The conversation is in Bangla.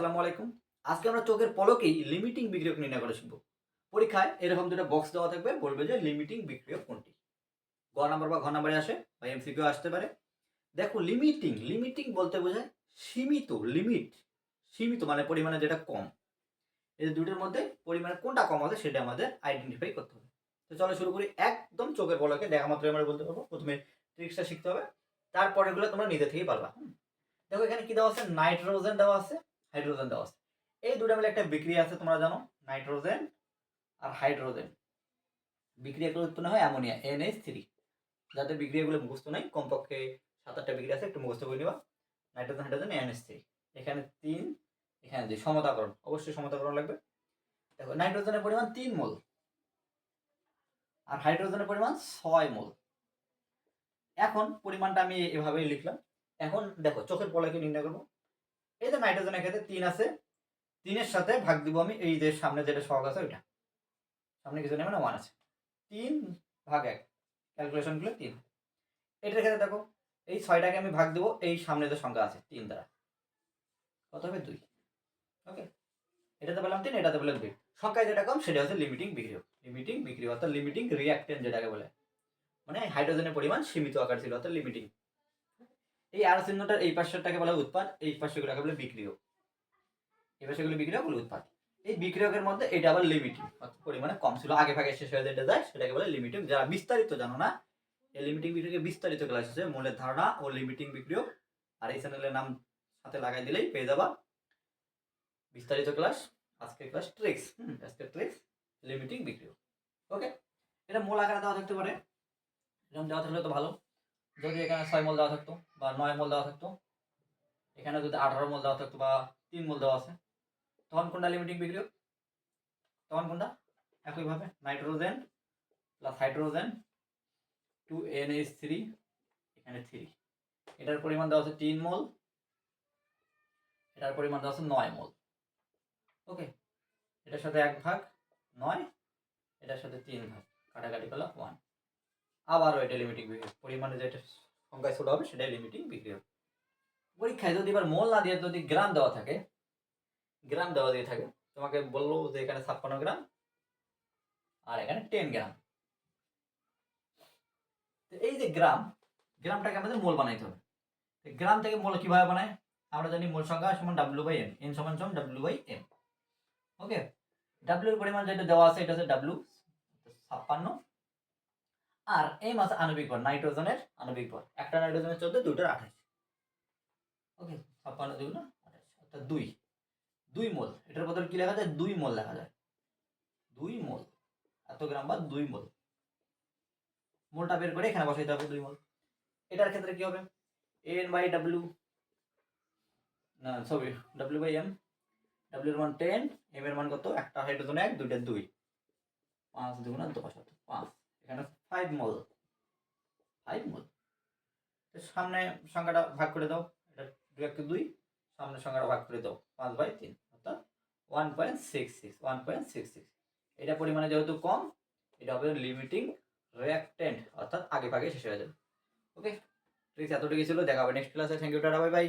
আসসালামু আলাইকুম। আজকে আমরা চোখের পলকেই লিমিটিং বিক্রিয়ক নির্ণয় করে শিখব পরীক্ষায় এরকম দুটো বক্স দেওয়া থাকবে, বলবে যে লিমিটিং বিক্রিয়ক কোনটি? গ নাম্বার বা ঘ নাম্বারে আসে, বা এমসিকিউ আসতে পারে। দেখো লিমিটিং লিমিটিং বলতে বোঝায় সীমিত লিমিট সীমিত মানে পরিমাণে যেটা কম। এই দুটোর মধ্যে পরিমাণে কোনটা কম আছে সেটা আমাদের আইডেন্টিফাই করতে হবে। তো চলো শুরু করি, একদম চোখের পলকে, দেখা মাত্র আমরা বলতে পারব। প্রথমে ট্রিক্সটা শিখতে হবে তারপরে এগুলো তোমরা নিজে থেকেই পারবা। দেখো, এখানে কি দেওয়া আছে? নাইট্রোজেন দেওয়া আছে। হাইড্রোজেন দেওয়া আছে। এই দুটো মিলে একটা বিক্রিয়া আছে, তোমরা জানো, নাইট্রোজেন আর হাইড্রোজেন। বিক্রিয়া করে উৎপন্ন হয় অ্যামোনিয়া, এনএইচ থ্রি। যাতে বিক্রিয়াগুলো মুখস্থ নাই, কমপক্ষে সাত আটটা বিক্রিয়া আছে, একটু মুখস্থ করে নিবা। Nitrogen, hydrogen, NH three. এখানে তিন, এখানে যে সমতাকরণ। অবশ্যই সমতাকরণ লাগবে। দেখো, নাইট্রোজেনের পরিমাণ তিন মোল আর হাইড্রোজেনের পরিমাণ ছয় মোল। এখন পরিমাণটা আমি এভাবেই লিখলাম। এখন দেখো, চোখের পলকে নির্ণয় করব। এই যে নাইট্রোজেনের ক্ষেত্রে তিন আছে, তিনের সাথে ভাগ দিব আমি এই যে সামনে যেটা সহগ আছে ওইটা। সামনে কিছু নেই মানে ওয়ান আছে। তিন ভাগ এক ক্যালকুলেশনগুলো তিন। এটার ক্ষেত্রে দেখো, এই ছয়টাকে আমি ভাগ দেবো, এই সামনে যে সংখ্যা আছে, তিন দ্বারা। কত হবে? দুই। ওকে? এটাতে পেলাম তিন, এটাতে পেলাম দুই। সংখ্যায় যেটা কম, সেটা হচ্ছে লিমিটিং বিক্রিয়ক। লিমিটিং বিক্রিয়ক অর্থাৎ লিমিটিং রিয়াক্টেন্ট যেটাকে বলে। মানে হাইড্রোজেনের পরিমাণ সীমিত আকার ছিল, অর্থাৎ লিমিটিং এই আর চিহ্নটার এই পাশেরটাকে বলা হয় উৎপাদ এই পাশেগুলোকে বলে বিক্রিয়ক। এই পাশেগুলো বিক্রিয়ক বলে উৎপাদ এই বিক্রিয়কের মধ্যে এটা আবার লিমিটিং অর্থাৎ পরিমাণে কম ছিল আগে ভাগে শেষ হয়ে যেটা যায় সেটাকে বলে লিমিটিং যারা বিস্তারিত জানো না, এই লিমিটিং বিক্রিয়কের বিস্তারিত ক্লাস আছে মূলের ধারণা ও লিমিটিং বিক্রিয়ক। আর এই চ্যানেলের নাম সাথে লাগাই দিলেই পেয়ে যাবা। বিস্তারিত ক্লাস আজকের ক্লাস ট্রিক্স আজকের ট্রিক্স লিমিটিং বিক্রিয়ক। ওকে এটা মূল আকারে দেওয়া থাকতে পারে। এরকম দেওয়া থাকলে তো ভালো। যদি এখানে ছয় মোল দেওয়া থাকতো বা নয় মোল দেওয়া থাকতো, এখানে যদি আঠারো মোল দেওয়া থাকতো বা তিন মোল দেওয়া আছে, তখন কোনটা লিমিটিং বিক্রিয়ক? তখন কোনটা? একইভাবে nitrogen plus hydrogen two N H three এখানে থ্রি এটার পরিমাণ দেওয়া আছে তিন মোল, এটার পরিমাণ দেওয়া আছে নয় মোল। ওকে এটার সাথে এক ভাগ নয়, এটার সাথে তিন ভাগ, কাটাকাটি করলাম ওয়ান আবারও এটা লিমিটিং পরিমাণে যেটা সংখ্যায় ছোট হবে, সেটাই লিমিটিং বিক্রিয়া পরীক্ষায় যদি এবার মোল না দিয়ে যদি গ্রাম দেওয়া থাকে, গ্রাম দেওয়া দিয়ে থাকে, তোমাকে বলল যে এখানে ছাপ্পান্ন গ্রাম, আর এখানে টেন গ্রাম। এই যে গ্রাম, গ্রামটাকে আমাদের মোল বানাইতে হবে। গ্রাম থেকে মোল কীভাবে বানায়? আমরা জানি মোল সংখ্যা সমান ডাব্লিউ বাই এম এন সমান সমান ডাব্লিউ বাই এম ওকে ডাব্লিউর পরিমাণ যেটা দেওয়া আছে, এটা হচ্ছে ডাব্লিউ ছাপ্পান্ন। আর এম আছে আণবিক ভর নাইট্রোজেনের আণবিক ভর একটা নাইট্রোজেনের চোদ্দ, দুইটার আঠাশ। ওকে, ছাপ্পান্ন দুগুণ আঠাশ অর্থাৎ দুই। দুই মোল, এটার বদলে কি লেখা যায়? দুই মোল লেখা যায়। দুই মোল, এত গ্রাম বা দুই মোল। মোলটা বের করে এখানে বসাইতে হবে দুই মোল। এটার ক্ষেত্রে কি হবে? এন বাই ডাব্লিউ না সরি ডাব্লিউ বাই এম ডাব্লিউর মান টেন এম এর মান কত? একটা হাইড্রোজেন এক, দুইটা দুই। পাঁচ, দুগুণ দশ পাঁচ। এখানে ফাইভ মোল ফাইভ মোল সামনে সংখ্যাটা ভাগ করে দাও। এটা দু একটু দুই, সামনে সংখ্যাটা ভাগ করে দাও। পাঁচ বাই তিন, অর্থাৎ one point six six one point six six এটা পরিমাণে যেহেতু কম, এটা হবে লিমিটিং রিয়াক্টেন্ট অর্থাৎ আগে ভাগে শেষ হয়ে যাবে। ওকে ঠিক এতটুকু ছিল, দেখা হবে নেক্সট ক্লাসে thank you tata bye bye